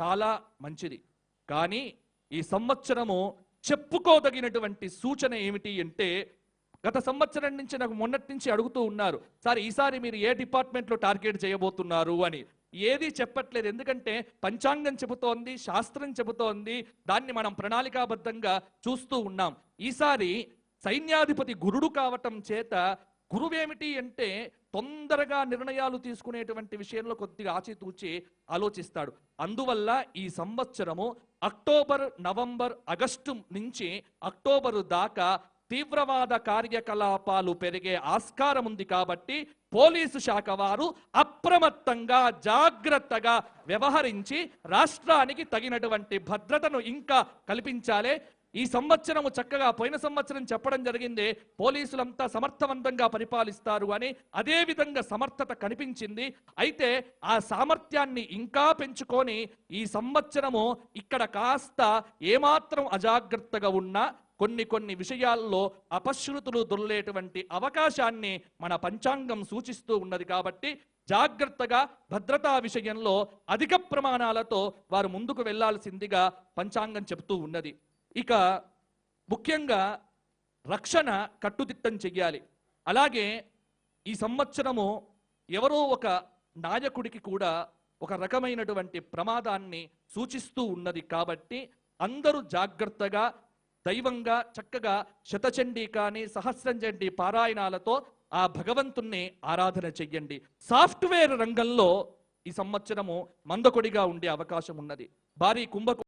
చాలా మంచిది. కానీ ఈ సంవత్సరము చెప్పుకోదగినటువంటి సూచన ఏమిటి అంటే గత సంవత్సరం నుంచి నాకు మొన్నటి నుంచి అడుగుతూ ఉన్నారు సార్ ఈసారి మీరు ఏ డిపార్ట్మెంట్లో టార్గెట్ చేయబోతున్నారు? అని. ఏది చెప్పట్లేదు. ఎందుకంటే పంచాంగం చెబుతోంది శాస్త్రం చెబుతోంది దాన్ని మనం ప్రణాళికాబద్ధంగా చూస్తూ ఉన్నాం. ఈసారి సైన్యాధిపతి గురుడు కావటం చేత గురువేమిటి అంటే తొందరగా నిర్ణయాలు తీసుకునేటువంటి విషయంలో కొద్దిగా ఆచితూచి ఆలోచిస్తాడు. అందువల్ల ఈ సంవత్సరము అక్టోబర్ నవంబర్ ఆగస్టు నుంచి అక్టోబరు దాకా తీవ్రవాద కార్యకలాపాలు పెరిగే ఆస్కారం ఉంది కాబట్టి పోలీసు శాఖ వారు అప్రమత్తంగా జాగ్రత్తగా వ్యవహరించి రాష్ట్రానికి తగినటువంటి భద్రతను ఇంకా కల్పించాలి. ఈ సంవత్సరము చక్కగా పోయిన సంవత్సరం చెప్పడం జరిగింది. పోలీసులంతా సమర్థవంతంగా పరిపాలిస్తారు అని అదే విధంగా సమర్థత కనిపించింది. అయితే ఆ సామర్థ్యాన్ని ఇంకా పెంచుకొని ఈ సంవత్సరము ఇక్కడ కాస్త ఏమాత్రం అజాగ్రత్తగా ఉన్నా కొన్ని కొన్ని విషయాల్లో అపశ్రుతులు దొర్లేటువంటి అవకాశాన్ని మన పంచాంగం సూచిస్తూ ఉన్నది కాబట్టి జాగ్రత్తగా భద్రతా విషయంలో అధిక ప్రమాణాలతో వారు ముందుకు వెళ్ళాల్సిందిగా పంచాంగం చెబుతూ ఉన్నది. ఇక ముఖ్యంగా రక్షణ కట్టుదిట్టం చెయ్యాలి. అలాగే ఈ సంవత్సరము ఎవరో ఒక నాయకుడికి కూడా ఒక రకమైనటువంటి ప్రమాదాన్ని సూచిస్తూ ఉన్నది కాబట్టి అందరూ జాగ్రత్తగా దైవంగా చక్కగా శతచండీ కానీ సహస్రంచండీ పారాయణాలతో ఆ భగవంతుణ్ణి ఆరాధన చెయ్యండి. సాఫ్ట్వేర్ రంగంలో ఈ సంవత్సరము మందకొడిగా ఉండే అవకాశం ఉన్నది భారీ కుంభకు